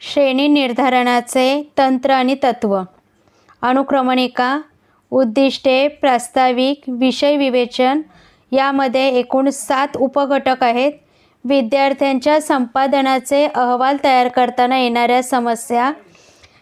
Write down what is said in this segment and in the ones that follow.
श्रेणी निर्धारणाचे तंत्र आणि तत्व. अनुक्रमणिका उद्दिष्टे प्रास्ताविक विषय विवेचन यामध्ये एकूण सात उपघटक आहेत. विद्यार्थ्यांच्या संपादनाचे अहवाल तयार करताना येणाऱ्या समस्या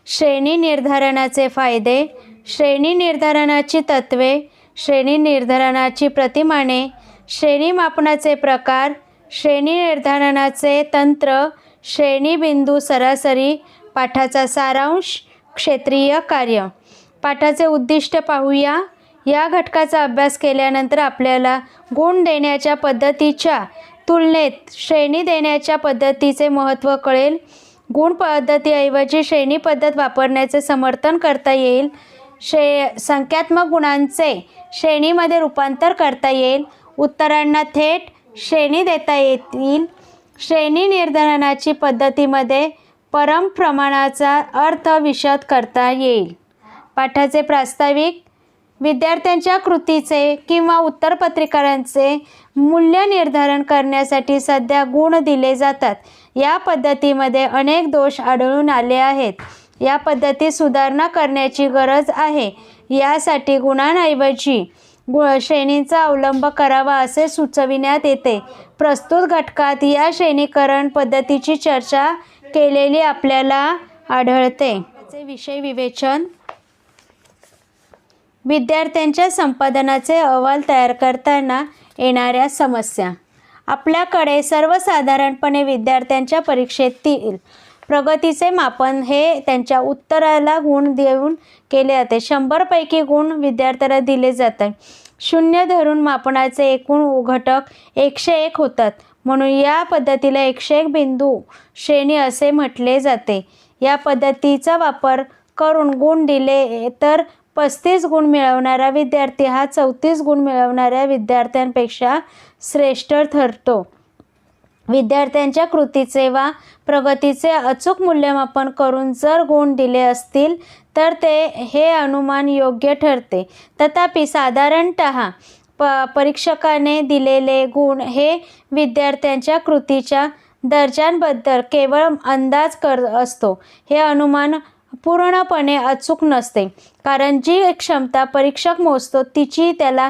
श्रेणी निर्धारणाचे फायदे श्रेणी निर्धारणाची तत्वे श्रेणी निर्धारणाची प्रतिमाने श्रेणी मापनाचे प्रकार श्रेणी निर्धारणाचे तंत्र श्रेणी बिंदू सरासरी पाठाचा सारांश क्षेत्रीय कार्य. पाठाचे उद्दिष्ट पाहूया. या घटकाचा अभ्यास केल्यानंतर आपल्याला गुण देण्याच्या पद्धतीच्या तुलनेत श्रेणी देण्याच्या पद्धतीचे महत्त्व कळेल. गुण पद्धतीऐवजी श्रेणी पद्धत वापरण्याचे समर्थन करता येईल. श्रे संख्यात्मक गुणांचे श्रेणीमध्ये रूपांतर करता येईल. उत्तरांना थेट श्रेणी देता येतील. श्रेणी निर्धारणाची पद्धतीमध्ये परम प्रमाणाचा अर्थ विशद करता येईल. पाठाचे प्रास्ताविक विद्यार्थ्यांच्या कृतीचे किंवा उत्तरपत्रिकांचे मूल्य निर्धारण करण्यासाठी सध्या गुण दिले जातात. या पद्धतीमध्ये अनेक दोष आढळून आले आहेत. या पद्धतीत सुधारणा करण्याची गरज आहे. यासाठी गुणांऐवजी गु श्रेणींचा अवलंब करावा असे सुचविण्यात येते. प्रस्तुत घटकात या श्रेणीकरण पद्धतीची चर्चा केलेली आपल्याला आढळते. विषय विवेचन. विद्यार्थ्यांच्या संपादनाचे अहवाल तयार करताना येणाऱ्या समस्या. आपल्याकडे सर्वसाधारणपणे विद्यार्थ्यांच्या परीक्षेतील प्रगतीचे मापन हे त्यांच्या उत्तराला गुण देऊन केले जाते. शंभरपैकी गुण विद्यार्थ्याला दिले जातात. शून्य धरून मापनाचे एकूण घटक एकशे एक होतात. म्हणून या पद्धतीला एकशे एक बिंदू श्रेणी असे म्हटले जाते. या पद्धतीचा वापर करून गुण दिले तर पस्तीस गुण मिळवणारा विद्यार्थी हा चौतीस गुण मिळवणाऱ्या विद्यार्थ्यांपेक्षा श्रेष्ठ ठरतो. विद्यार्थ्यांच्या कृतीचे वा प्रगतीचे अचूक मूल्यमापन करून जर गुण दिले असतील तर ते हे अनुमान योग्य ठरते. तथापि साधारणत प परीक्षकाने दिलेले गुण हे विद्यार्थ्यांच्या कृतीच्या दर्जांबद्दल केवळ अंदाज कर असतो. हे अनुमान पूर्णपणे अचूक नसते कारण जी क्षमता परीक्षक मोजतो तिची त्याला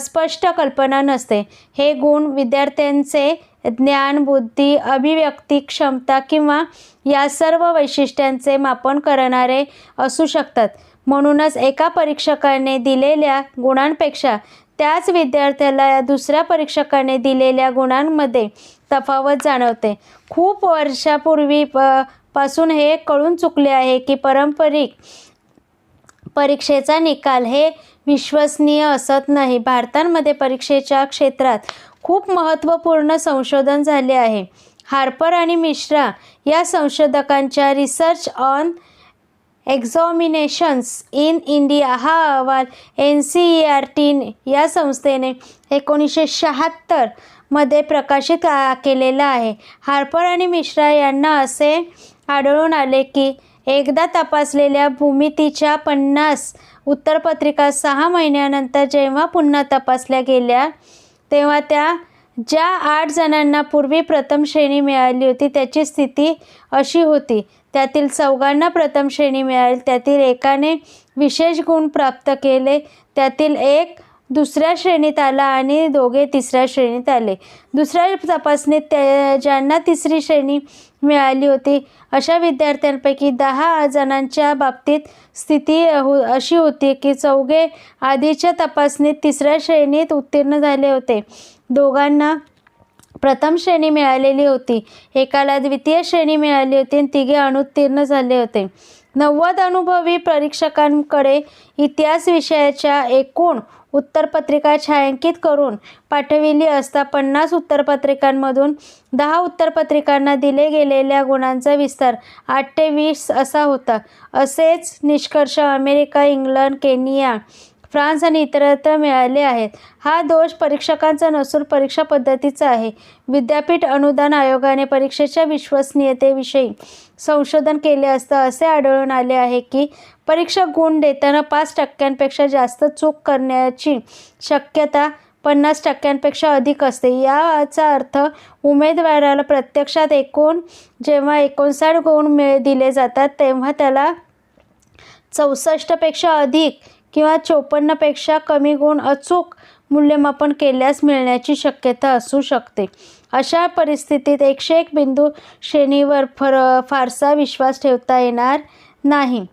स्पष्ट कल्पना नसते. हे गुण विद्यार्थ्यांचे ज्ञान बुद्धी अभिव्यक्ती क्षमता किंवा या सर्व वैशिष्ट्यांचे मापन करणारे असू शकतात. म्हणूनच एका परीक्षकाने दिलेल्या गुणांपेक्षा त्याच विद्यार्थ्याला दुसऱ्या परीक्षकाने दिलेल्या गुणांमध्ये तफावत जाणवते. खूप वर्षापूर्वी प पासून हे कळून चुकले आहे की पारंपरिक परीक्षेचा निकाल हे विश्वसनीय असत नाही. भारतामध्ये परीक्षेच्या क्षेत्रात खूप महत्त्वपूर्ण संशोधन झाले आहे. हार्पर आणि मिश्रा या संशोधकांच्या research on examinations in India हा अहवाल N C E R T या संस्थेने एकोणीसशे शहात्तरमध्ये प्रकाशित केलेला आहे. हार्पर आणि मिश्रा यांना असे आढळून आले की एकदा तपासलेल्या भूमितीच्या पन्नास उत्तरपत्रिका सहा महिन्यानंतर जेव्हा पुन्हा तपासल्या गेल्या तेव्हा त्या ज्या आठ जणांना पूर्वी प्रथम श्रेणी मिळाली होती त्याची स्थिती अशी होती. त्यातील चौघांना प्रथम श्रेणी मिळाली. त्यातील एकाने विशेष गुण प्राप्त केले. त्यातील एक दुसऱ्या श्रेणीत आला आणि दोघे तिसऱ्या श्रेणीत आले. दुसऱ्या तपासणीत त्या ज्यांना तिसरी श्रेणी मिळाली होती. अशा विद्यार्थ्यांपैकी दहा जणांच्या बाबतीत स्थिती हो अशी होती की चौघे आधीच्या तपासणीत तिसऱ्या श्रेणीत उत्तीर्ण झाले होते. दोघांना प्रथम श्रेणी मिळालेली होती. एकाला द्वितीय श्रेणी मिळाली होती आणि तिघे अनुत्तीर्ण झाले होते. नव्वद अनुभवी परीक्षकांकडे इतिहास विषयाच्या एकूण उत्तरपत्रिका छायांकित करून पाठविली असता पन्नास उत्तरपत्रिकांमधून दहा उत्तरपत्रिकांना दिले गेलेल्या गुणांचा विस्तार आठ ते वीस असा होता. असेच निष्कर्ष अमेरिका इंग्लंड केनिया फ्रान्स आणि इतरत्र मिळाले आहेत. हा दोष परीक्षकांचा नसून परीक्षा पद्धतीचा आहे. विद्यापीठ अनुदान आयोगाने परीक्षेच्या विश्वसनीयतेविषयी संशोधन केले असता असे आढळून आले आहे की परीक्षा गुण देताना पाच टक्क्यांपेक्षा जास्त चूक करण्याची शक्यता पन्नास टक्क्यांपेक्षा अधिक असते. याचा अर्थ उमेदवाराला प्रत्यक्षात एकूण जेव्हा एकोणसाठ गुण मिळ दिले जातात तेव्हा त्याला चौसष्टपेक्षा अधिक किंवा चोपन्नपेक्षा कमी गुण अचूक मूल्यमापन केल्यास मिळण्याची शक्यता असू शकते. अशा परिस्थितीत एकशे एक बिंदू श्रेणीवर फर फारसा विश्वास ठेवता येणार नाही.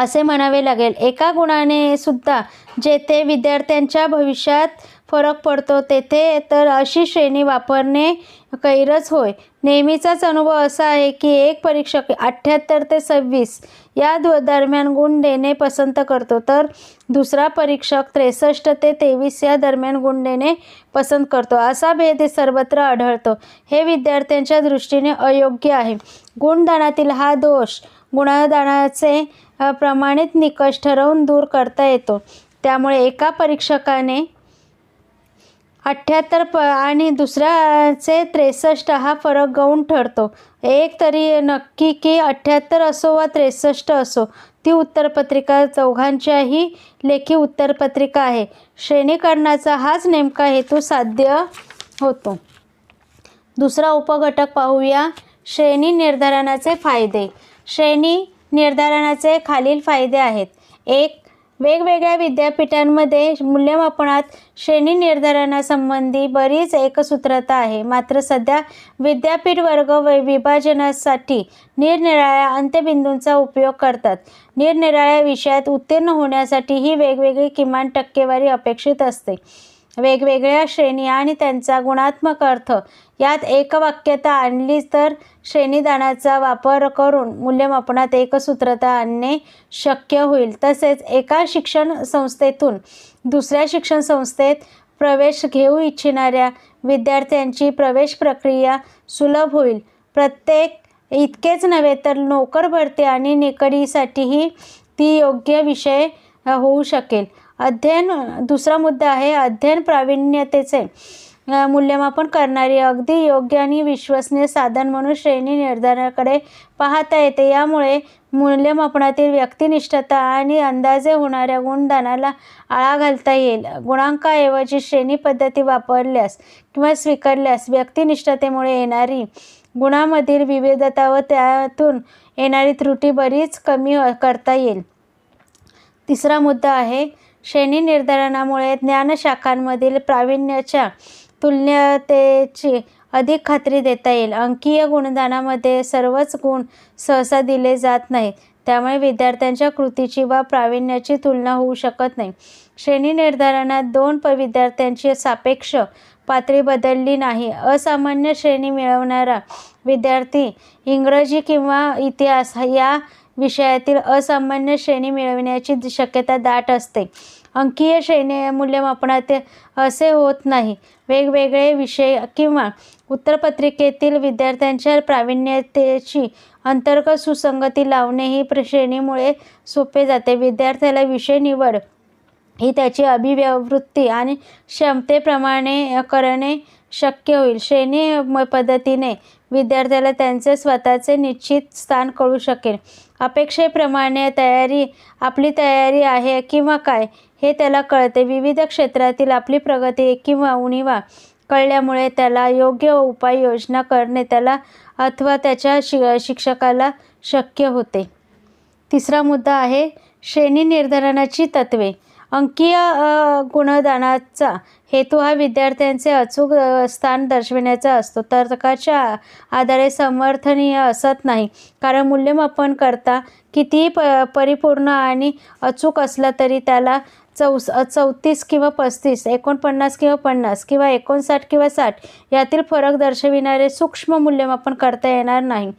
असे म्हणावे लागेल. एका गुणाने सुद्धा जेथे विद्यार्थ्यांच्या भविष्यात फरक पडतो तेथे तर अशी श्रेणी वापरणे कैरच होय. नेहमीचाच अनुभव असा आहे की एक परीक्षक अठ्ठ्याहत्तर ते सव्वीस या द दरम्यान गुण देणे पसंत करतो तर दुसरा परीक्षक त्रेसष्ट ते तेवीस या दरम्यान गुण देणे पसंत करतो. असा भेद सर्वत्र आढळतो. हे विद्यार्थ्यांच्या दृष्टीने अयोग्य आहे. गुणदानातील हा दोष गुणदानाचे प्रमाणित निकष ठरवून दूर करता येतो. त्यामुळे एका परीक्षकाने अठ्ठ्याहत्तर प आणि दुसऱ्याचे त्रेसष्ट हा फरक गौण ठरतो. एक तरी नक्की की अठ्ठ्याहत्तर असो वा त्रेसष्ट असो ती उत्तरपत्रिका चौघांच्याही लेखी उत्तरपत्रिका आहे. श्रेणीकरणाचा हाच नेमका हेतू साध्य होतो. दुसरा उपघटक पाहूया. श्रेणी निर्धारणाचे फायदे. श्रेणी निर्धारणाचे खालील फायदे आहेत. एक वेगवेगळ्या विद्यापीठांमध्ये मूल्यमापनात श्रेणी निर्धारणासंबंधी बरीच एकसूत्रता आहे. मात्र सध्या विद्यापीठ वर्ग व विभाजनासाठी निरनिराळ्या अंत्यबिंदूंचा उपयोग करतात. निरनिराळ्या विषयात उत्तीर्ण होण्यासाठी ही वेगवेगळी किमान टक्केवारी अपेक्षित असते. वेगवेगळ्या श्रेणी आणि त्यांचा गुणात्मक अर्थ. यात एकवाक्यता आणली तर श्रेणीदानाचा वापर करून मूल्यमापनात एकसूत्रता आणणे शक्य होईल. तसेच एका शिक्षण संस्थेतून दुसऱ्या शिक्षण संस्थेत प्रवेश घेऊ इच्छिणाऱ्या विद्यार्थ्यांची प्रवेश प्रक्रिया सुलभ होईल. प्रत्येक इतकेच नव्हे तर नोकर भरती आणि निकडीसाठीही ती योग्य विषय होऊ शकेल. अध्ययन दुसरा मुद्दा आहे अध्ययन प्रावीण्यतेचे. मूल्यमापन करणारी अगदी योग्य आणि विश्वसनीय साधन म्हणून श्रेणी निर्धारणाकडे पाहता येते. यामुळे मूल्यमापनातील व्यक्तिनिष्ठता आणि अंदाजे होणाऱ्या गुणदानाला आळा घालता येईल. गुणांकाऐवजी श्रेणी पद्धती वापरल्यास किंवा स्वीकारल्यास व्यक्तिनिष्ठतेमुळे येणारी गुणामधील विविधता व त्यातून येणारी त्रुटी बरीच कमी करता येईल. तिसरा मुद्दा आहे श्रेणी निर्धारणामुळे ज्ञानशाखांमधील प्रावीण्याच्या तुलनीयतेची अधिक खात्री देता येईल. अंकीय गुणदानामध्ये सर्वच गुण सहसा दिले जात नाहीत. त्यामुळे विद्यार्थ्यांच्या कृतीची वा प्रावीण्याची तुलना होऊ शकत नाही. श्रेणी निर्धारणात दोन प विद्यार्थ्यांची सापेक्ष पातळी बदलली नाही. असामान्य श्रेणी मिळवणारा विद्यार्थी इंग्रजी किंवा इतिहास या विषयातील असामान्य श्रेणी मिळविण्याची शक्यता दाट असते. अंकीय श्रेणी मूल्यमापनात असे होत नाही. वेगवेगळे विषय किंवा उत्तरपत्रिकेतील विद्यार्थ्यांच्या प्रावीण्यतेची अंतर्गत सुसंगती लावणे ही प्र- श्रेणीमुळे सोपे जाते. विद्यार्थ्याला विषय निवड ही त्याची अभिव्यवृत्ती आणि क्षमतेप्रमाणे करणे शक्य होईल. श्रेणी म- पद्धतीने विद्यार्थ्याला त्यांचे स्वतःचे निश्चित स्थान कळू शकेल. अपेक्षेप्रमाणे तयारी आपली तयारी आहे किंवा काय हे त्याला कळते. विविध क्षेत्रातील आपली प्रगती किंवा उणीवा कळल्यामुळे त्याला योग्य उपाययोजना करणे त्याला अथवा त्याच्या शि शिक्षकाला शक्य होते. तिसरा मुद्दा आहे श्रेणी निर्धारणाची तत्वे अंकीय गुणदानाचा हेतू हा विद्यार्थ्यांचे अचूक स्थान दर्शविण्याचा असतो. तर्काच्या आधारे समर्थनीय असत नाही. कारण मूल्यमापन करता कितीही प परिपूर्ण आणि अचूक असला तरी त्याला चौस चौतीस किंवा पस्तीस एकोणपन्नास किंवा पन्नास किंवा एकोणसाठ किंवा साठ यातील फरक दर्शविणारे सूक्ष्म मूल्यमापन करता येणार नाही.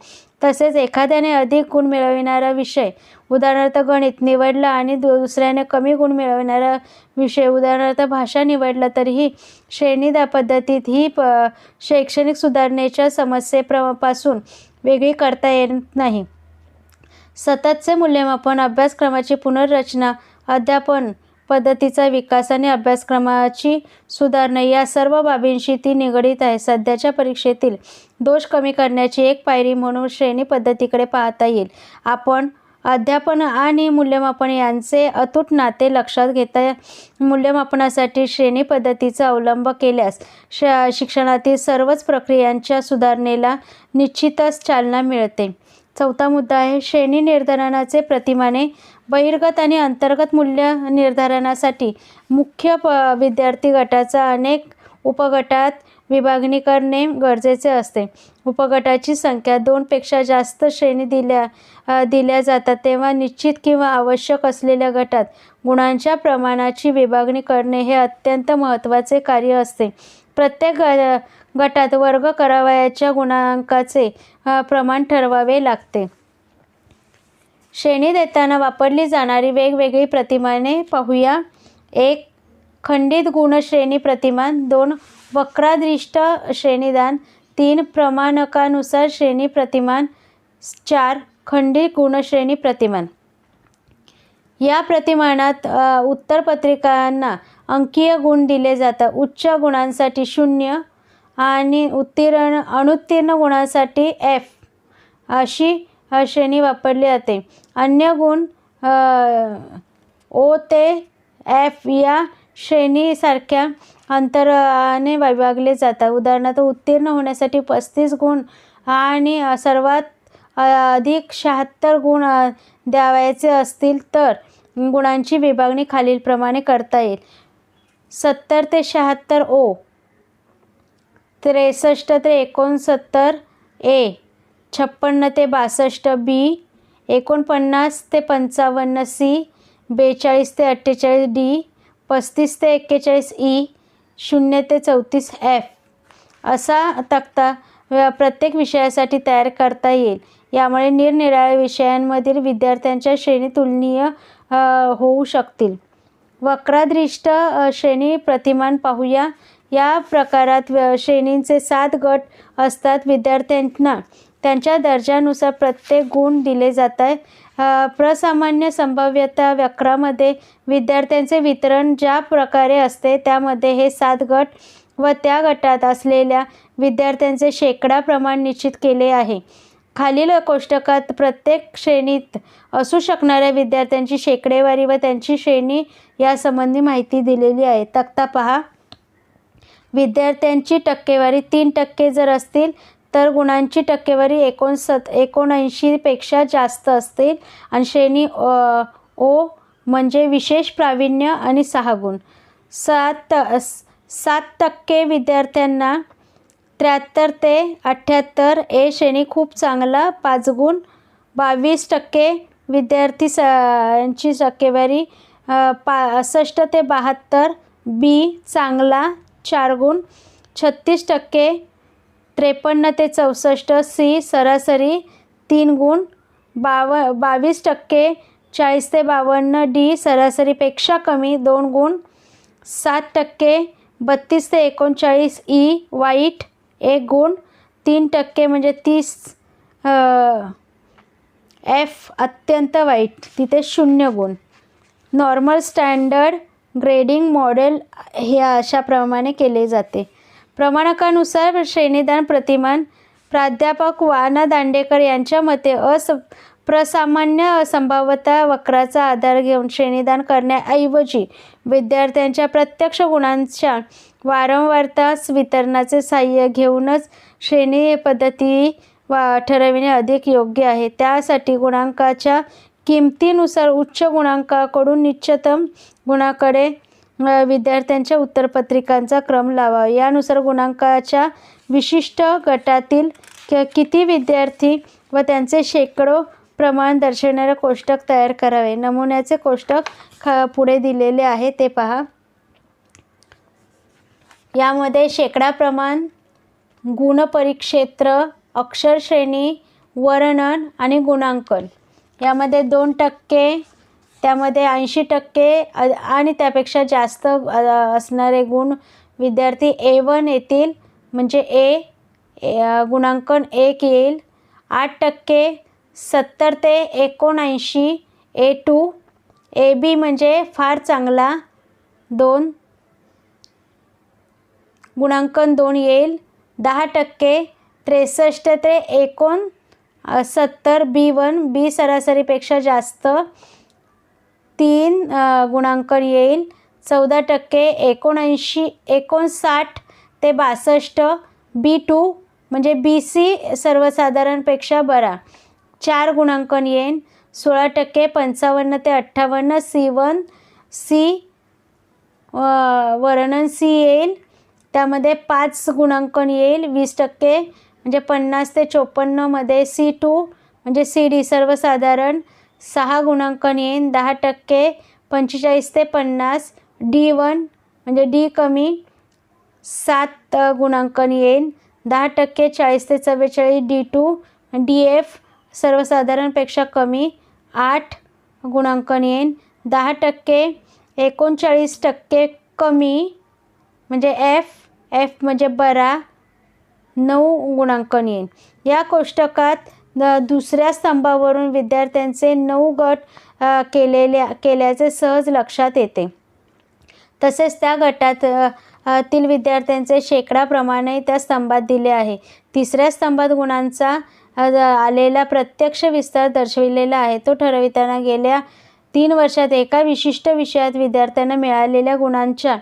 तसेच एखाद्याने अधिक गुण मिळविणारा विषय उदाहरणार्थ गणित निवडला आणि दु दुसऱ्याने कमी गुण मिळविणारा विषय उदाहरणार्थ भाषा निवडला तरीही श्रेणीदा पद्धतीत ही प शैक्षणिक सुधारणेच्या समस्येपासून वेगळी करता येत नाही. सततचे मूल्यमापन अभ्यासक्रमाची पुनर्रचना अध्यापन पद्धतीचा विकास आणि अभ्यासक्रमाची सुधारणा या सर्व बाबींशी ती निगडीत आहे. सध्याच्या परीक्षेतील दोष कमी करण्याची एक पायरी म्हणून श्रेणी पद्धतीकडे पाहता येईल. आपण अध्यापन आणि मूल्यमापन यांचे अतूट नाते लक्षात घेता मूल्यमापनासाठी श्रेणी पद्धतीचा अवलंब केल्यास श शिक्षणातील सर्वच प्रक्रियांच्या सुधारणेला निश्चितच चालना मिळते. चौथा मुद्दा आहे श्रेणी निर्धारणाचे प्रतिमाने बहिर्गत आणि अंतर्गत मूल्य निर्धारणासाठी मुख्य प विद्यार्थी गटाचा अनेक उपगटात विभागणी करणे गरजेचे असते. उपगटाची संख्या दोनपेक्षा जास्त श्रेणी दिल्या दिल्या जातात तेव्हा निश्चित किंवा आवश्यक असलेल्या गटात गुणांच्या प्रमाणाची विभागणी करणे हे अत्यंत महत्त्वाचे कार्य असते. प्रत्येक ग गटात वर्ग करावयाच्या गुणांकाचे प्रमाण ठरवावे लागते. श्रेणी देताना वापरली जाणारी वेगवेगळी प्रतिमाने पाहूया. एक खंडित गुणश्रेणी प्रतिमान दोन वक्रादृष्ट श्रेणीदान. तीन प्रमाणकानुसार श्रेणी प्रतिमान चार खंडित गुणश्रेणी प्रतिमान या प्रतिमानात उत्तरपत्रिकांना अंकीय गुण दिले जातात. उच्च गुणांसाठी शून्य आणि उत्तीर्ण अनुत्तीर्ण गुणांसाठी एफ अशी हा श्रेणी वापरली जाते. अन्य गुण ओ ते एफ या श्रेणीसारख्या अंतराने विभागले जातात. उदाहरणार्थ उत्तीर्ण होण्यासाठी पस्तीस गुण आणि सर्वात अधिक शहात्तर गुण द्यावायचे द्यावयाचे असतील तर गुणांची विभागणी खालीलप्रमाणे करता येईल. सत्तर ते शहात्तर ओ त्रेसष्ट ते एकोणसत्तर ए छप्पन्न ते बासष्ट बी एकोणपन्नास ते पंचावन्न सी बेचाळीस ते अठ्ठेचाळीस डी पस्तीस ते एक्केचाळीस ई शून्य ते चौतीस एफ. असा तक्ता प्रत्येक विषयासाठी तयार करता येईल. यामुळे निरनिराळ्या विषयांमधील विद्यार्थ्यांच्या श्रेणी तुलनीय होऊ शकतील. वक्रादृष्ट श्रेणी प्रतिमान पाहूया. या प्रकारात श्रेणींचे सात गट असतात विद्यार्थ्यांना. त्यांच्या दर्जानुसार प्रत्येक गुण दिले जात आहे प्रसामान्य संभाव्यता वक्रामध्ये विद्यार्थ्यांचे वितरण ज्या प्रकारे असते त्यामध्ये हे सात गट व त्या गटात असलेल्या विद्यार्थ्यांचे शेकडा प्रमाण निश्चित केले आहे. खालील कोष्टकात प्रत्येक श्रेणीत असू शकणाऱ्या विद्यार्थ्यांची शेकडेवारी व त्यांची श्रेणी यासंबंधी माहिती दिलेली आहे. तक्ता पहा. विद्यार्थ्यांची टक्केवारी तीन टक्के जर असतील तर गुणांची टक्केवारी एकोणसत एकोणऐंशीपेक्षा जास्त असतील आणि श्रेणी ओ म्हणजे विशेष प्रावीण्य आणि सहा गुण सात सात टक्के विद्यार्थ्यांना त्र्याहत्तर ते अठ्ठ्याहत्तर ए श्रेणी खूप चांगला. पाच गुण बावीस टक्के विद्यार्थी स यांची टक्केवारी पासष्ट ते बहात्तर बी चांगला चार गुण छत्तीस टक्के त्रेपन्न ते चौसष्ट सी सरासरी तीन गुण बाव बावीस टक्के चाळीस ते बावन्न डी सरासरीपेक्षा कमी दोन गुण सात टक्के बत्तीस ते एकोणचाळीस ई वाईट एक गुण तीन टक्के म्हणजे तीस एफ अत्यंत वाईट तिथे शून्य गुण. नॉर्मल स्टँडर्ड ग्रेडिंग मॉडेल हे अशाप्रमाणे केले जाते. प्रमाणकानुसार श्रेणीदान प्रतिमान प्राध्यापक वाना दांडेकर यांच्या मते अस प्रसामान्य संभाव्यता वक्राचा आधार घेऊन श्रेणीदान करण्याऐवजी विद्यार्थ्यांच्या प्रत्यक्ष गुणांच्या वारंवारता वितरणाचे सहाय्य घेऊनच श्रेणी पद्धती वा ठरविणे अधिक योग्य आहे. त्यासाठी गुणांकाच्या किमतीनुसार उच्च गुणांकाकडून निश्चितम गुणाकडे विद्यार्थ्यांच्या उत्तरपत्रिकांचा क्रम लावावा. यानुसार गुणांकाच्या विशिष्ट गटातील क किती विद्यार्थी व त्यांचे शेकडो प्रमाण दर्शवणारे कोष्टक तयार करावे. नमुन्याचे कोष्टक ख पुढे दिलेले आहे ते पहा. यामध्ये शेकडा प्रमाण गुणपरिक्षेत्र अक्षरश्रेणी वर्णन आणि गुणांकन. यामध्ये दोन टक्के त्यामध्ये ऐंशी टक्के आणि त्यापेक्षा जास्त असणारे गुण विद्यार्थी ए वन येतील. म्हणजे ए ए- गुणांकन एक येईल. आठ टक्के सत्तर ते एकोणऐंशी ए टू. ए बी म्हणजे फार चांगला दोन. गुणांकन दोन येईल. दहा टक्के त्रेसष्ट ते एकोण सत्तर बी वन. बी सरासरीपेक्षा जास्त. तीन गुणांकन येईल. चौदा टक्के एकोणऐंशी एकोणसाठ ते बासष्ट बी टू म्हणजे बी सी सर्वसाधारणपेक्षा बरा. चार गुणांकन येईल. सोळा टक्के पंचावन्न ते अठ्ठावन्न सी वन सी वर्णन सी येईल. त्यामध्ये पाच गुणांकन येईल. वीस टक्के म्हणजे पन्नास ते चोपन्नमध्ये सी टू म्हणजे सी डी सर्वसाधारण. सहा गुणांकन येईल दहा टक्के पंचेचाळीस ते पन्नास. डी वन म्हणजे डी कमी सात गुणांकन येईन दहा टक्के चाळीस ते चव्वेचाळीस. डी टू डी एफ सर्वसाधारणपेक्षा कमी आठ गुणांकन येईन दहा टक्के एकोणचाळीस टक्के कमी म्हणजे एफ एफ म्हणजे बरा नऊ गुणांकन येईल या कोष्टकात दुसऱ्या स्तंभावरून विद्यार्थ्यांचे नऊ गट केलेल्या केल्याचे सहज लक्षात येते. तसेच त्या गटात तील विद्यार्थ्यांचे शेकडाप्रमाणे त्या स्तंभात दिले आहे. तिसऱ्या स्तंभात गुणांचा आलेला प्रत्यक्ष विस्तार दर्शविलेला आहे. तो ठरविताना गेल्या तीन वर्षात एका विशिष्ट विषयात विद्यार्थ्यांना मिळालेल्या गुणांच्या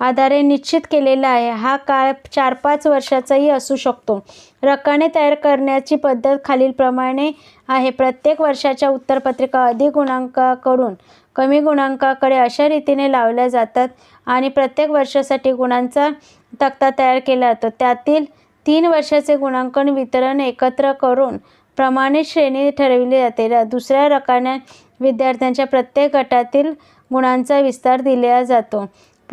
आधारे निश्चित केलेला आहे. हा काळ चार पाच वर्षाचाही असू शकतो. रकाने तयार करण्याची पद्धत खालीलप्रमाणे आहे. प्रत्येक वर्षाच्या उत्तरपत्रिका अधिक गुणांकाकडून कमी गुणांकाकडे अशा रीतीने लावल्या जातात आणि प्रत्येक वर्षासाठी गुणांचा तक्ता तयार केला जातो. त्यातील तीन वर्षाचे गुणांकन वितरण एकत्र करून प्रमाणित श्रेणी ठरविली जाते. दुसऱ्या रकान्यात विद्यार्थ्यांच्या प्रत्येक गटातील गुणांचा विस्तार दिला जातो.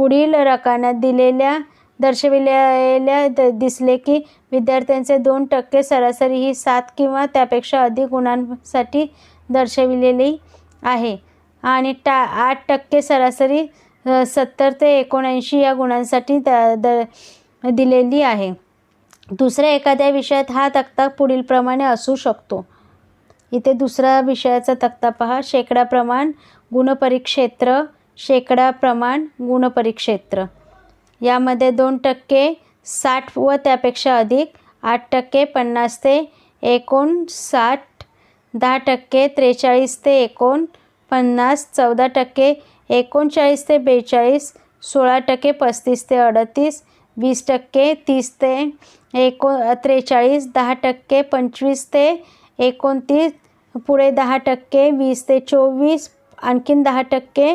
पुढील रकान्यात दिलेल्या दर्शविलेल्या द दिसले की विद्यार्थ्यांचे दोन टक्के सरासरी ही सात किंवा त्यापेक्षा अधिक गुणांसाठी दर्शविलेली आहे. आणि टा आठ टक्के सरासरी सत्तर ते एकोणऐंशी या गुणांसाठी द द दिलेली आहे. दुसऱ्या एखाद्या विषयात हा तक्ता पुढीलप्रमाणे असू शकतो. इथे दुसरा विषयाचा तक्ता पहा. शेकडा प्रमाण गुणपरिक्षेत्र शेकडा प्रमाण गुणपरिक्षेत्र. यामध्ये दोन टक्के साठ व त्यापेक्षा अधिक आठ टक्के पन्नास ते एकोणसाठ दहा टक्के त्रेचाळीस ते एकोण पन्नास चौदा टक्के एकोणचाळीस ते बेचाळीस सोळा टक्के पस्तीस ते अडतीस वीस टक्के तीस ते एको त्रेचाळीस दहा टक्के पंचवीस ते एकोणतीस पुढे दहा टक्के वीस ते चोवीस आणखीन दहा टक्के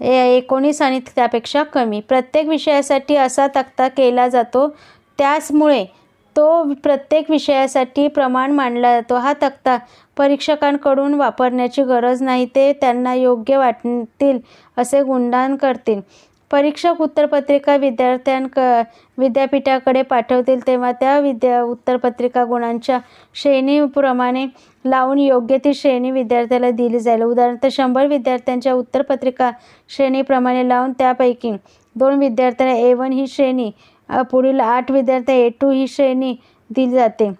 एकोणीस आणि त्यापेक्षा कमी. प्रत्येक विषयासाठी असा तक्ता केला जातो. त्याचमुळे तो प्रत्येक विषयासाठी प्रमाण मानला जातो. हा तक्ता परीक्षकांकडून वापरण्याची गरज नाही ते त्यांना योग्य वाटतील असे गुणदान करतील. परीक्षक उत्तरपत्रिका विद्यार्थ्यांक विद्यापीठाकडे पाठवतील तेव्हा त्या विद्या उत्तरपत्रिका गुणांच्या श्रेणीप्रमाणे लावून योग्य ती श्रेणी विद्यार्थ्याला दिली जाईल. उदाहरणार्थ शंभर विद्यार्थ्यांच्या उत्तरपत्रिका श्रेणीप्रमाणे लावून त्यापैकी दोन विद्यार्थ्यांना ए वन ही श्रेणी पुढील आठ विद्यार्थी ए टू ही श्रेणी दिली जाते.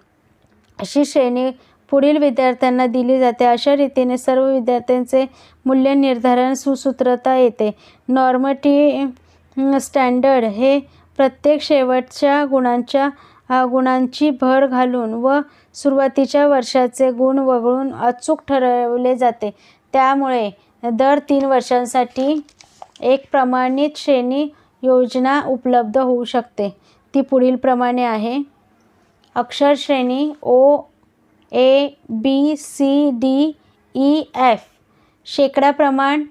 अशी श्रेणी पुढील विद्यार्थ्यांना दिली जाते. अशा रीतीने सर्व विद्यार्थ्यांचे मूल्य निर्धारण सुसूत्रता येते. नॉर्मटी स्टँडर्ड हे प्रत्येक शेवटच्या गुणांच्या गुणांची भर घालून व सुरुवातीच्या वर्षाचे गुण वगळून अचूक ठरवले जाते. त्यामुळे दर तीन वर्षांसाठी एक प्रमाणित श्रेणी योजना उपलब्ध होऊ शकते. ती पुढीलप्रमाणे आहे. अक्षरश्रेणी O A B C D E F शेकडा प्रमाण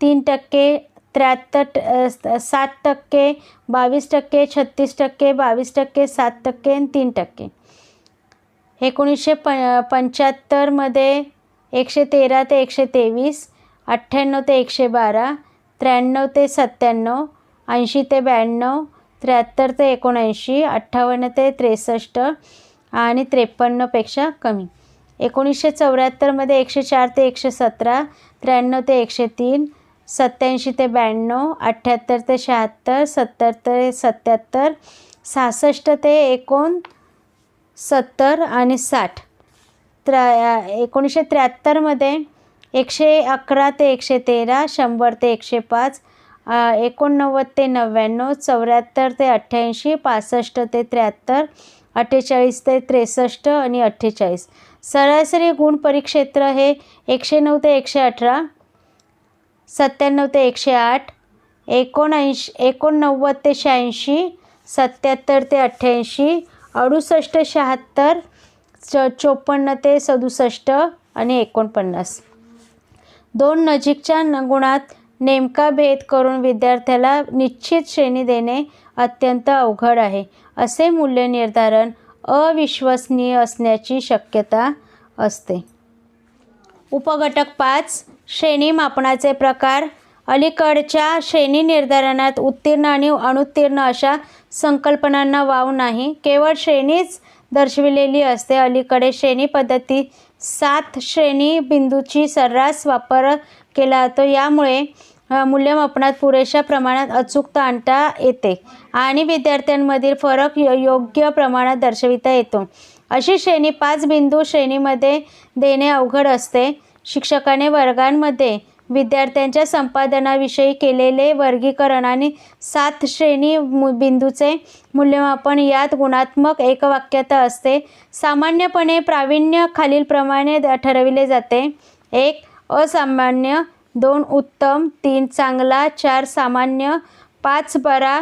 तीन टक्के त्र्याहत्तर ट- सात टक्के बावीस टक्के छत्तीस टक्के बावीस टक्के सात टक्के आणि तीन टक्के. एकोणीसशे प पंच्याहत्तरमध्ये एकशे तेरा ते एकशे तेवीस अठ्ठ्याण्णव ते एकशे बारा त्र्याण्णव ते सत्त्याण्णव ऐंशी ते ब्याण्णव त्र्याहत्तर ते एकोणऐंशी अठ्ठावन्न ते त्रेसष्ट आणि त्रेपन्नपेक्षा कमी. एकोणीसशे चौऱ्याहत्तरमध्ये एकशे चार ते एकशे सतरा त्र्याण्णव ते एकशे तीन सत्याऐंशी ते ब्याण्णव अठ्ठ्याहत्तर ते शहात्तर सत्तर ते सत्याहत्तर सहासष्ट ते एकोण सत्तर आणि साठ. त्र्या एकोणीसशे त्र्याहत्तरमध्ये एकशे अकरा ते एकशे तेरा शंभर ते एकशे पाच एकोणनव्वद ते नव्याण्णव चौऱ्याहत्तर ते अठ्ठ्याऐंशी पासष्ट ते त्र्याहत्तर अठ्ठेचाळीस ते त्रेसष्ट आणि अठ्ठेचाळीस. सरासरी गुण परिक्षेत्र हे एकशे नऊ ते एकशे अठरा सत्त्याण्णव ते एकशे आठ एकोणऐंशी एकोणनव्वद ते शहाऐंशी सत्याहत्तर ते अठ्ठ्याऐंशी अडुसष्ट शहात्तर च चोपन्न ते सदुसष्ट आणि एकोणपन्नास. दोन नजीकच्या न गुणात नेमका भेद करून विद्यार्थ्याला निश्चित श्रेणी देणे अत्यंत अवघड आहे. असे मूल्य निर्धारण अविश्वसनीय असण्याची शक्यता असते. उपघटक पाच श्रेणी मापनाचे प्रकार. अलीकडच्या श्रेणी निर्धारणात उत्तीर्ण आणि अनुत्तीर्ण अशा संकल्पनांना वाव नाही. केवळ श्रेणीच दर्शविलेली असते. अलीकडे श्रेणी पद्धती सात श्रेणी बिंदूची सर्रास वापर केला जातो. यामुळे मूल्यमापनात पुरेशा प्रमाणात अचूकता आणता येते आणि विद्यार्थ्यांमधील फरक योग्य प्रमाणात दर्शविता येतो. अशी श्रेणी पाच बिंदू श्रेणीमध्ये देणे अवघड असते. शिक्षकाने वर्गांमध्ये विद्यार्थ्यांच्या संपादनाविषयी केलेले वर्गीकरण आणि सात श्रेणी मु बिंदूचे मूल्यमापन यात गुणात्मक एकवाक्यता असते. सामान्यपणे प्रावीण्य खालीलप्रमाणे ठरविले जाते. एक असामान्य दोन उत्तम तीन चांगला चार सामान्य पाच बरा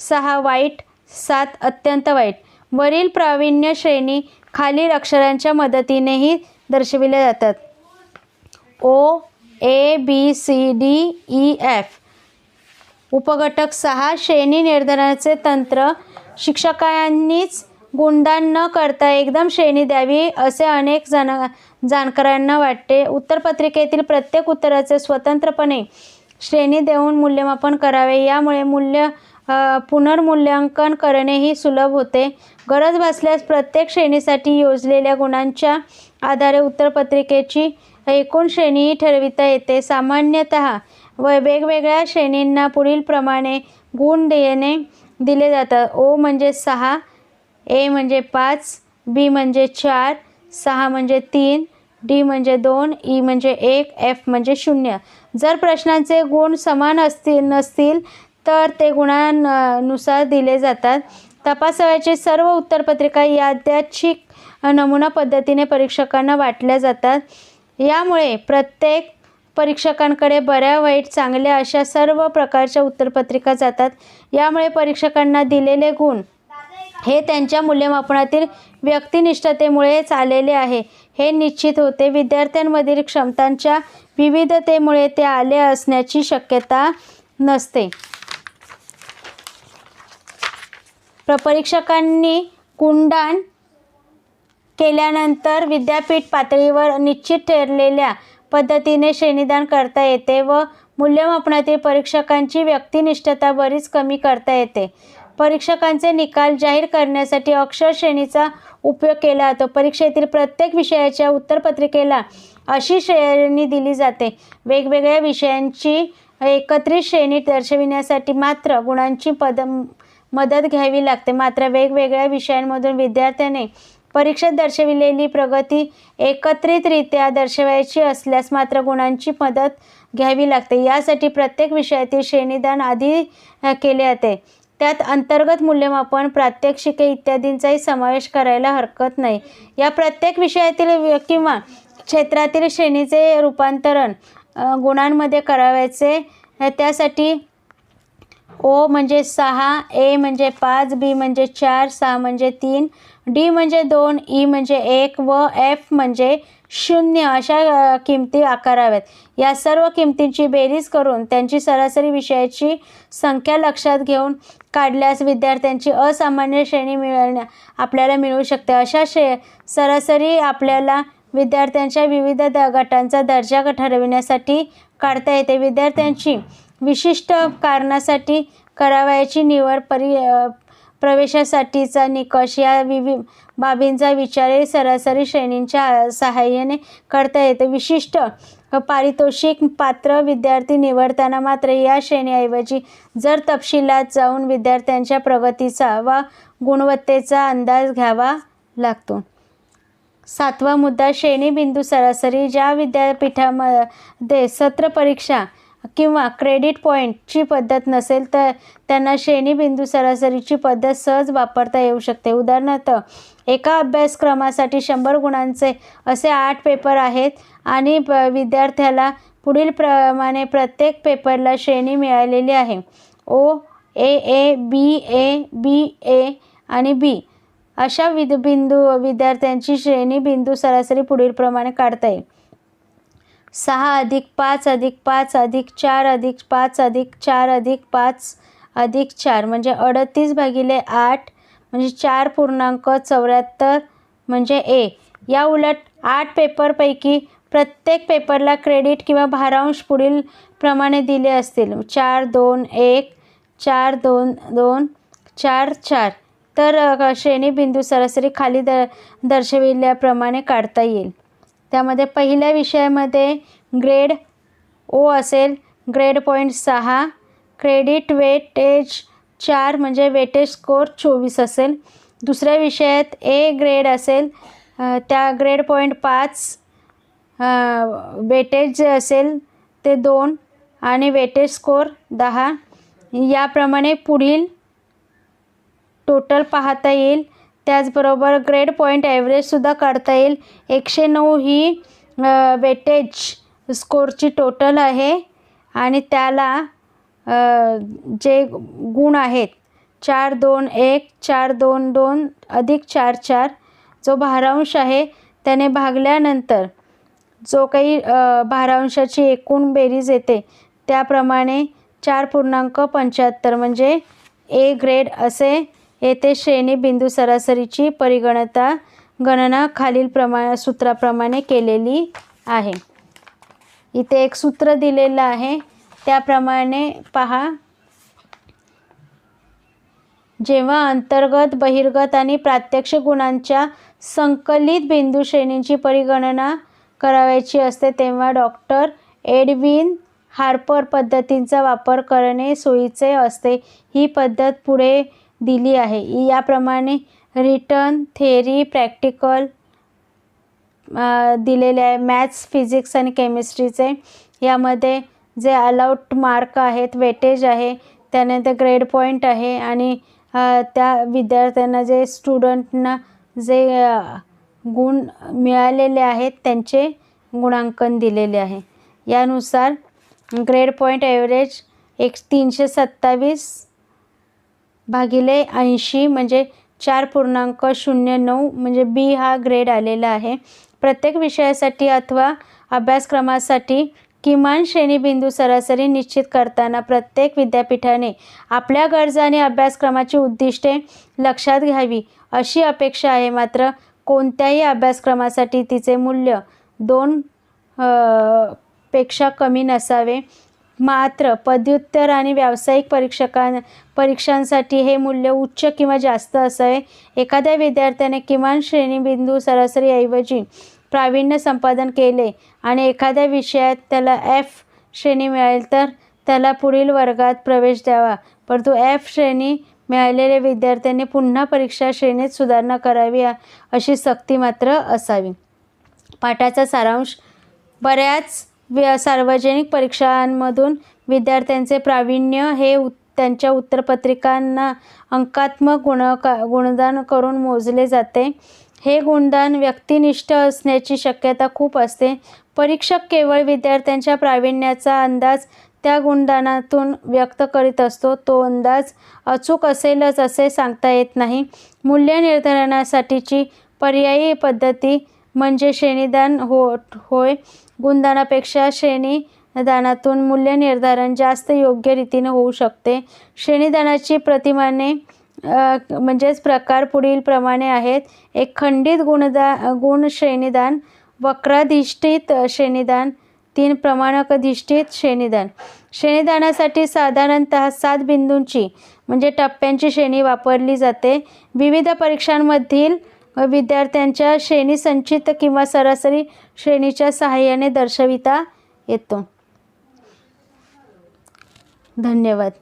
सहा वाईट सात अत्यंत वाईट. वरील प्रावीण्य श्रेणी खालील अक्षरांच्या मदतीनेही दर्शविल्या जातात. O A B C D E F. उपघटक सहा श्रेणी निर्धारणाचे तंत्र शिक्षकांनीच गुणदान न करता एकदम श्रेणी द्यावी असे अनेक जण जाणकारांना वाटते. उत्तरपत्रिकेतील प्रत्येक उत्तराचे स्वतंत्रपणे श्रेणी देऊन मूल्यमापन करावे. यामुळे मूल्य पुनर्मूल्यांकन करणेही सुलभ होते. गरज भासल्यास प्रत्येक श्रेणीसाठी योजलेल्या गुणांच्या आधारे उत्तरपत्रिकेची एकूण श्रेणीही ठरविता येते. सामान्यतः व वेगवेगळ्या श्रेणींना पुढीलप्रमाणे गुण देणे दिले जातात ओ म्हणजे सहा ए म्हणजे पाच बी म्हणजे चार सहा म्हणजे तीन डी म्हणजे दोन ई म्हणजे एक एफ म्हणजे शून्य. जर प्रश्नांचे गुण समान असतील नसतील तर ते गुणांनुसार दिले जातात. तपासावयाचे सर्व उत्तरपत्रिका याद्याची नमुना पद्धतीने परीक्षकांना वाटल्या जातात. यामुळे प्रत्येक परीक्षकांकडे बऱ्या वाईट चांगल्या अशा सर्व प्रकारच्या उत्तरपत्रिका जातात. यामुळे परीक्षकांना दिलेले गुण हे त्यांच्या मूल्यमापनातील व्यक्तिनिष्ठतेमुळेच आलेले आहे. हे निश्चित होते. विद्यार्थ्यांमधील क्षमतांच्या विविधतेमुळे ते आले असण्याची शक्यता नसते. प्रपरीक्षकांनी कुंडान केल्यानंतर विद्यापीठ पातळीवर निश्चित ठरलेल्या पद्धतीने श्रेणीदान करता येते व मूल्यमापनातील परीक्षकांची व्यक्तिनिष्ठता बरीच कमी करता येते. परीक्षकांचे निकाल जाहीर करण्यासाठी अक्षर श्रेणीचा उपयोग केला जातो. परीक्षेतील प्रत्येक विषयाच्या उत्तरपत्रिकेला अशी श्रेणी दिली जाते. वेगवेगळ्या विषयांची एकत्रित श्रेणी दर्शविण्यासाठी मात्र गुणांची पद मदत घ्यावी लागते. मात्र वेगवेगळ्या विषयांमधून विद्यार्थ्याने परीक्षेत दर्शविलेली प्रगती एकत्रितरित्या दर्शवायची असल्यास मात्र गुणांची मदत घ्यावी लागते. यासाठी प्रत्येक विषयातील श्रेणीदान आधी केले जाते. त्यात अंतर्गत मूल्यमापन प्रात्यक्षिके इत्यादींचाही समावेश करायला हरकत नाही. या प्रत्येक विषयातील किंवा क्षेत्रातील श्रेणीचे रूपांतरण गुणांमध्ये करावयाचे. त्यासाठी ओ म्हणजे सहा ए म्हणजे पाच बी म्हणजे चार सहा म्हणजे तीन डी म्हणजे दोन ई म्हणजे एक व एफ म्हणजे शून्य अशा किमती आकाराव्यात. या सर्व किमतींची बेरीज करून त्यांची सरासरी विषयाची संख्या लक्षात घेऊन काढल्यास विद्यार्थ्यांची असामान्य श्रेणी मिळण्या आपल्याला मिळू शकते. अशा श्रे सरासरी आपल्याला विद्यार्थ्यांच्या विविध द गटांचा दर्जा ठरविण्यासाठी काढता येते. विद्यार्थ्यांची विशिष्ट कारणासाठी करावयाची निवड परी प्रवेशासाठीचा निकष या विवि बाबींचा विचार सरासरी श्रेणींच्या सहाय्याने करता येतो. विशिष्ट पारितोषिक पात्र विद्यार्थी निवडताना मात्र या श्रेणीऐवजी जर तपशिलात जाऊन विद्यार्थ्यांच्या प्रगतीचा व गुणवत्तेचा अंदाज घ्यावा लागतो. सातवा मुद्दा श्रेणी बिंदू सरासरी ज्या विद्यापीठामध्ये सत्र परीक्षा किंवा क्रेडिट पॉईंटची पद्धत नसेल तर त्यांना श्रेणी बिंदू सरासरीची पद्धत सहज वापरता येऊ शकते. उदाहरणार्थ एका अभ्यासक्रमासाठी शंभर गुणांचे असे आठ पेपर आहेत आणि प विद्यार्थ्याला पुढील प्रमाणे प्रत्येक पेपरला श्रेणी मिळालेली आहे. ओ ए ए बी ए बी ए आणि बी अशा विद बिंदू विद्यार्थ्यांची श्रेणी बिंदू सरासरी पुढीलप्रमाणे काढता येईल. सहा अधिक पाच अधिक पाच अधिक चार अधिक पाच अधिक चार अधिक पाच अधिक चार म्हणजे अडतीस भागिले आठ म्हणजे चार पूर्णांक चौऱ्याहत्तर म्हणजे ए या उलट आठ पेपरपैकी प्रत्येक पेपरला क्रेडिट किंवा भारांश पुढील प्रमाणे दिले असतील. चार दोन एक चार दोन दोन चार चार. तर श्रेणी बिंदू सरासरी खाली द दर्शविल्याप्रमाणे काढता येईल. त्यामध्ये पहिल्या विषयामध्ये ग्रेड ओ असेल ग्रेड पॉईंट सहा क्रेडिट वेटेज चार म्हणजे वेटेज स्कोर चोवीस असेल. दुसऱ्या विषयात ए ग्रेड असेल त्या ग्रेड पॉईंट पाच वेटेज जे असेल ते दोन आणि वेटेज स्कोर दहा. याप्रमाणे पुढील टोटल पाहता येईल. त्याचबरोबर ग्रेड पॉईंट ॲव्हरेजसुद्धा काढता येईल. एकशे नऊ ही वेटेज स्कोरची टोटल आहे. आणि त्याला जे गुण आहेत चार दोन एक चार दोन दोन अधिक चार चार जो भारांश आहे त्याने भागल्यानंतर जो काही भारांशाची एकूण बेरीज येते त्याप्रमाणे चार पूर्णांक पंच्याहत्तर म्हणजे ए ग्रेड असे येथे श्रेणी बिंदू सरासरीची परिगणता गणना खालील प्रमा सूत्राप्रमाणे केलेली आहे. इथे एक सूत्र दिलेलं आहे. त्याप्रमाणे पहा. जेव्हा अंतर्गत बहिर्गत आणि प्रात्यक्ष गुणांच्या संकलित बिंदू श्रेणींची परिगणना करावयाची असते तेव्हा डॉक्टर एडविन हार्पर पद्धतींचा वापर करणे सोयीचे असते. ही पद्धत पुढे दिली आहे. याप्रमाणे रिटर्न थेअरी प्रॅक्टिकल दिलेले आहे. मॅथ्स फिजिक्स आणि केमिस्ट्रीचे यामध्ये जे अलाउट मार्क आहेत वेटेज आहे त्यानंतर ग्रेड पॉईंट आहे आणि त्या विद्यार्थ्यांना जे स्टुडंटना जे गुण मिळालेले आहेत त्यांचे गुणांकन दिलेले आहे. यानुसार ग्रेड पॉईंट ॲव्हरेज एक तीनशे सत्तावीस भागिले ऐंशी म्हणजे चार पूर्णांक शून्य नऊ म्हणजे बी हा ग्रेड आलेला आहे. प्रत्येक विषयासाठी अथवा अभ्यासक्रमासाठी किमान श्रेणीबिंदू सरासरी निश्चित करताना प्रत्येक विद्यापीठाने आपल्या गरजा आणि अभ्यासक्रमाची उद्दिष्टे लक्षात घ्यावी. अशी अपेक्षा आहे मात्र कोणत्याही अभ्यासक्रमासाठी तिचे मूल्य दोन पेक्षा कमी नसावे. मात्र पदव्युत्तर आणि व्यावसायिक परीक्षकां परीक्षांसाठी हे मूल्य उच्च किंवा जास्त असावे. एखाद्या विद्यार्थ्याने किमान श्रेणीबिंदू सरासरीऐवजी प्रावीण्य संपादन केले आणि एखाद्या विषयात त्याला एफ श्रेणी मिळेल तर त्याला पुढील वर्गात प्रवेश द्यावा. परंतु एफ श्रेणी मिळालेल्या विद्यार्थ्यांनी पुन्हा परीक्षा श्रेणीत सुधारणा करावी अशी सक्ती मात्र असावी. पाठाचा सारांश. बऱ्याच व्य सार्वजनिक परीक्षांमधून विद्यार्थ्यांचे प्रावीण्य हे उत त्यांच्या उत्तरपत्रिकांना अंकात्मक गुण गुणदान करून मोजले जाते. हे गुणदान व्यक्तिनिष्ठ असण्याची शक्यता खूप असते. परीक्षक केवळ विद्यार्थ्यांच्या प्रावीण्याचा अंदाज त्या गुणदानातून व्यक्त करीत असतो तो अंदाज अचूक असेलच असे सांगता येत नाही. मूल्य निर्धारणासाठीची पर्यायी पद्धती म्हणजे श्रेणीदान हो होय. गुणदानापेक्षा श्रेणीदानातून मूल्य निर्धारण जास्त योग्य रीतीने होऊ शकते. श्रेणीदानाची प्रतिमाने म्हणजेच प्रकार पुढील प्रमाणे आहेत. एक खंडित गुणदा गुण श्रेणीदान वक्राधिष्ठित श्रेणीदान तीन प्रमाणकधिष्ठित श्रेणीदान. श्रेणीदानासाठी साधारणत सात बिंदूंची म्हणजे टप्प्यांची श्रेणी वापरली जाते. विविध परीक्षांमधील विद्यार्थ्यांच्या श्रेणी संचित किंवा सरासरी श्रेणीच्या सहाय्याने दर्शविता येतो. धन्यवाद.